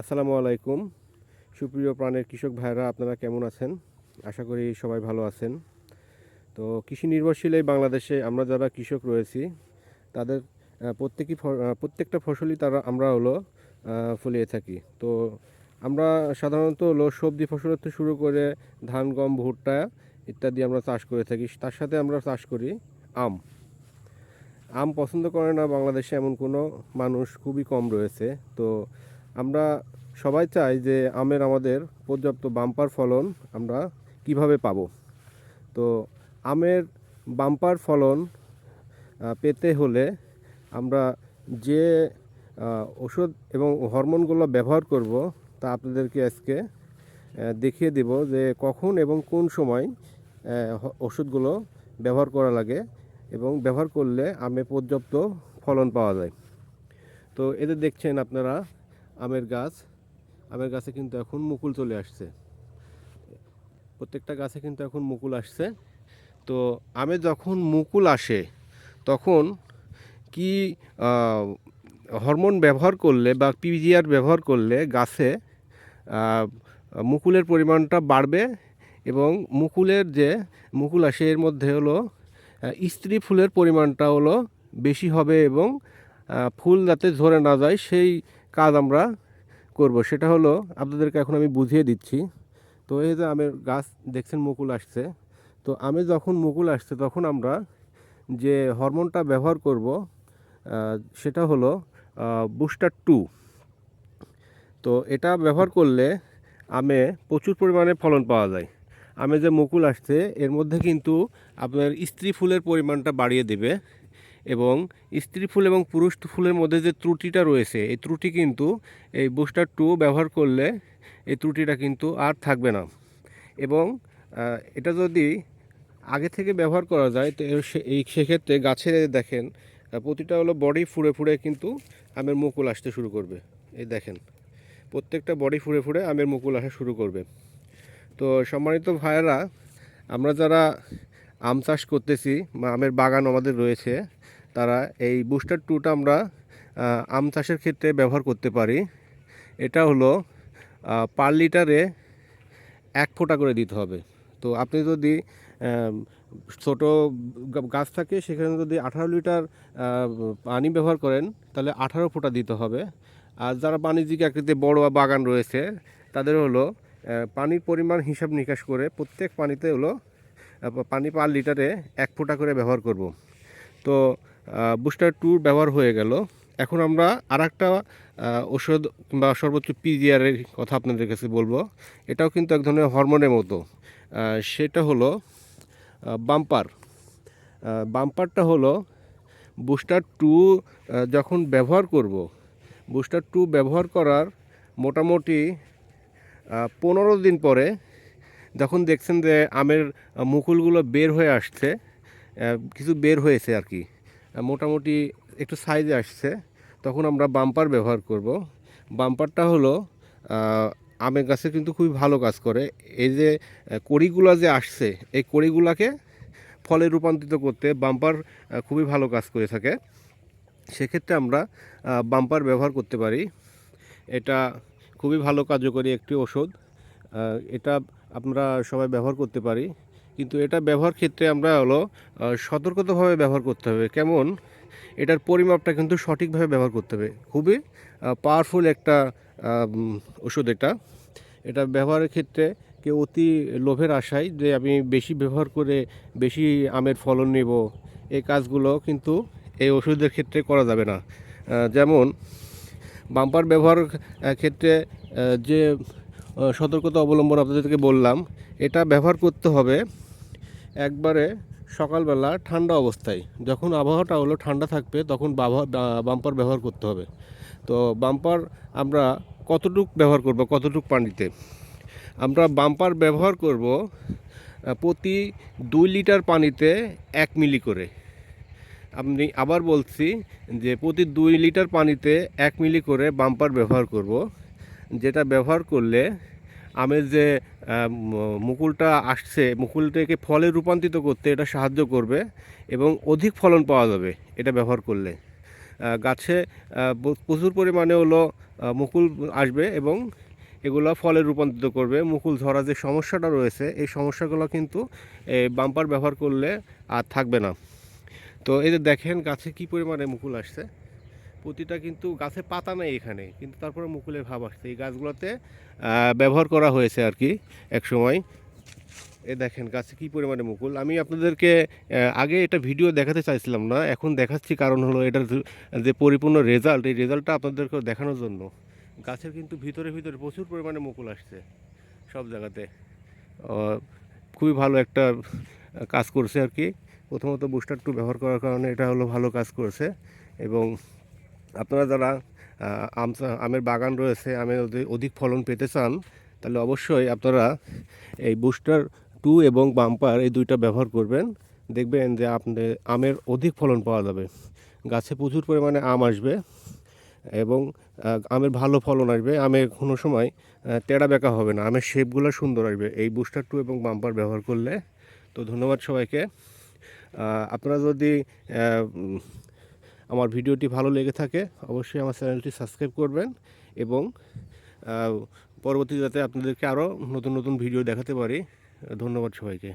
আসসালামু আলাইকুম। সুপ্রিয় প্রাণের কৃষক ভাইরা আপনারা কেমন আছেন? আশা করি সবাই ভালো আছেন। তো কৃষি নির্ভরশীল এই বাংলাদেশে আমরা যারা কৃষক রয়েছি, তাদের প্রত্যেকই প্রত্যেকটা ফসলই তারা, আমরা হলো ফলিয়ে থাকি। তো আমরা সাধারণত হলো সবজি ফসল থেকে শুরু করে ধান, গম, ভুট্টা ইত্যাদি আমরা চাষ করে থাকি। তার সাথে আমরা চাষ করি আম। আম পছন্দ করে না বাংলাদেশে এমন কোনো মানুষ খুবই কম রয়েছে। তো আমরা সবাই চাই যে আমের আমাদের পর্যাপ্ত বাম্পার ফলন আমরা কীভাবে পাব। তো আমের বাম্পার ফলন পেতে হলে আমরা যে ওষুধ এবং হরমোনগুলো ব্যবহার করব তা আপনাদেরকে আজকে দেখিয়ে দেব যে কখন এবং কোন সময় ওষুধগুলো ব্যবহার করা লাগে এবং ব্যবহার করলে আমে পর্যাপ্ত ফলন পাওয়া যায়। তো এদের দেখছেন আপনারা আমের গাছ, আমের গাছে কিন্তু এখন মুকুল চলে আসছে। প্রত্যেকটা গাছে কিন্তু এখন মুকুল আসছে। তো আমে যখন মুকুল আসে, তখন কি হরমোন ব্যবহার করলে বা পিজিআর ব্যবহার করলে গাছে মুকুলের পরিমাণটা বাড়বে এবং মুকুলের যে, মুকুল আসে এর মধ্যে হলো স্ত্রী ফুলের পরিমাণটা হলো বেশি হবে এবং ফুল যাতে ঝরে না যায় সেই কাজ আমরা করব। সেটা হলো, আপনাদেরকে এখন আমি বুঝিয়ে দিচ্ছি। তো এই যে আমের গাছ দেখছেন মুকুল আসছে। তো আমি যখন মুকুল আসছে, তখন আমরা যে হরমোনটা ব্যবহার করব সেটা হলো বুস্টার টু তো এটা ব্যবহার করলে আমে প্রচুর পরিমাণে ফলন পাওয়া যায়। আমে যে মুকুল আসছে, এর মধ্যে কিন্তু আপনার স্ত্রী ফুলের পরিমাণটা বাড়িয়ে দেবে। এবং স্ত্রী ফুল এবং পুরুষ ফুলের মধ্যে যে ত্রুটিটা রয়েছে, এই ত্রুটি কিন্তু এই বুস্টার টু ব্যবহার করলে এই ত্রুটিটা কিন্তু আর থাকবে না। এবং এটা যদি আগে থেকে ব্যবহার করা যায়, তো এই সেক্ষেত্রে গাছে দেখেন প্রতিটা হলো বডি ফুঁড়ে ফুঁড়ে কিন্তু আমের মুকুল আসতে শুরু করবে। এই দেখেন, প্রত্যেকটা বডি ফুঁড়ে ফুঁড়ে আমের মুকুল আসা শুরু করবে। তো সম্মানিত ভাইয়েরা, আমরা যারা আম চাষ করতেছি বা আমের বাগান আমাদের রয়েছে তারা এই বুস্টার টুটা আমরা আম চাষের ক্ষেত্রে ব্যবহার করতে পারি। এটা হলো পার লিটারে এক ফোঁটা করে দিতে হবে। তো আপনি যদি ছোট গাছ থাকে, সেখানে যদি আঠারো লিটার পানি ব্যবহার করেন, তাহলে আঠারো ফোঁটা দিতে হবে। আর যারা বাণিজ্যিক আকৃতির বড় বাগান রয়েছে, তাদের হলো পানির পরিমাণ হিসাব নিকাশ করে প্রত্যেক পানিতে হলো পানি পার লিটারে এক ফোঁটা করে ব্যবহার করব। তো বুস্টার টুর ব্যবহার হয়ে গেল। এখন আমরা আর একটা ওষুধ কিংবা সর্বোচ্চ পিজিআরের কথা আপনাদের কাছে বলব। এটাও কিন্তু এক ধরনের হরমোনের মতো। সেটা হলো বাম্পার বাম্পারটা হলো বুস্টার টু যখন ব্যবহার করব বুস্টার টু ব্যবহার করার মোটামুটি পনেরো দিন পরে যখন দেখছেন যে আমের মুকুলগুলো বের হয়ে আসছে কিছু বের হয়েছে আর কি। মোটামুটি একটু সাইজে আসছে, তখন আমরা বাম্পার ব্যবহার করব। বাম্পারটা হলো আমের গাছে কিন্তু খুবই ভালো কাজ করে। এই যে কড়িগুলো যে আসছে, এই কড়িগুলাকে ফলে রূপান্তরিত করতে বাম্পার খুবই ভালো কাজ করে থাকে। সেক্ষেত্রে আমরা বাম্পার ব্যবহার করতে পারি। এটা খুবই ভালো কার্যকরী একটি ওষুধ এটা আমরা সবাই ব্যবহার করতে পারি। কিন্তু এটা ব্যবহার ক্ষেত্রে আমরা হলো সতর্কতাভাবে ব্যবহার করতে হবে। কেমন? এটার পরিমাপটা কিন্তু সঠিকভাবে ব্যবহার করতে হবে। খুবই পাওয়ারফুল একটা ওষুধ এটা। এটা ব্যবহারের ক্ষেত্রে কেউ অতি লোভের আশায় যে আমি বেশি ব্যবহার করে বেশি আমের ফলন নেব, এই কাজগুলো কিন্তু এই ওষুধের ক্ষেত্রে করা যাবে না। যেমন, বাম্পার ব্যবহার ক্ষেত্রে যে সতর্কতা অবলম্বন আপনাদেরকে বললাম, এটা ব্যবহার করতে হবে একবারে সকালবেলা ঠান্ডা অবস্থায়। যখন আবহাওয়াটা হলো ঠান্ডা থাকবে, তখন বাম্পার ব্যবহার করতে হবে। তো বাম্পার আমরা কতটুক ব্যবহার করব, কতটুক পানিতে? আমরা বাম্পার ব্যবহার করব প্রতি দুই লিটার পানিতে এক মিলি করে। আপনি আবার বলছি যে প্রতি দুই লিটার পানিতে এক মিলি করে বাম্পার ব্যবহার করব। যেটা ব্যবহার করলে আমের যে মুকুলটা আসছে, মুকুলটাকে ফলে রূপান্তরিত করতে এটা সাহায্য করবে এবং অধিক ফলন পাওয়া যাবে এটা ব্যবহার করলে। গাছে প্রচুর পরিমাণে হলো মুকুল আসবে এবং এগুলো ফলে রূপান্তরিত করবে। মুকুল ধরা যে সমস্যাটা রয়েছে, এই সমস্যাগুলো কিন্তু এই বাম্পার ব্যবহার করলে আর থাকবে না। তো এই যে দেখেন গাছে কি পরিমাণে মুকুল আসছে। প্রতিটা কিন্তু গাছে পাতা নেই এখানে, কিন্তু তারপরে মুকুলের ভাব আসছে। এই গাছগুলোতে ব্যবহার করা হয়েছে আর কি এক সময় এ দেখেন গাছে কি পরিমাণে মুকুল। আমি আপনাদেরকে আগে এটা ভিডিও দেখাতে চাইছিলাম না, এখন দেখাচ্ছি কারণ হলো এটার যে পরিপূর্ণ রেজাল্ট এই রেজাল্টটা আপনাদেরকে দেখানোর জন্য। গাছের কিন্তু ভিতরে ভিতরে প্রচুর পরিমাণে মুকুল আসছে সব জায়গাতে। খুবই ভালো একটা কাজ করছে আর কি। প্রথমত বুস্টার টু ব্যবহার করার কারণে এটা হলো ভালো কাজ করছে এবং আপনারা যারা আম, আমের বাগান রয়েছে, আমের অধি- অধিক ফলন পেতে চান, তাহলে অবশ্যই আপনারা এই বুস্টার টু এবং বাম্পার এই দুইটা ব্যবহার করবেন। দেখবেন যে আপনার আমের অধিক ফলন পাওয়া যাবে। গাছে প্রচুর পরিমাণে আম আসবে এবং আমের ভালো ফলন আসবে। আমের কোনো সময় তেড়া বেঁকা হবে না। আমের শেপগুলো সুন্দর আসবে। এই বুস্টার টু এবং বাম্পার ব্যবহার করলে। তো ধন্যবাদ সবাইকে। আপনারা যদি আমার ভিডিওটি ভালো লেগে থাকে, অবশ্যই আমার চ্যানেলটি সাবস্ক্রাইব করবেন এবং পরবর্তী যাতে আপনাদেরকে আরও নতুন নতুন ভিডিও দেখাতে পারি, ধন্যবাদ সবাইকে।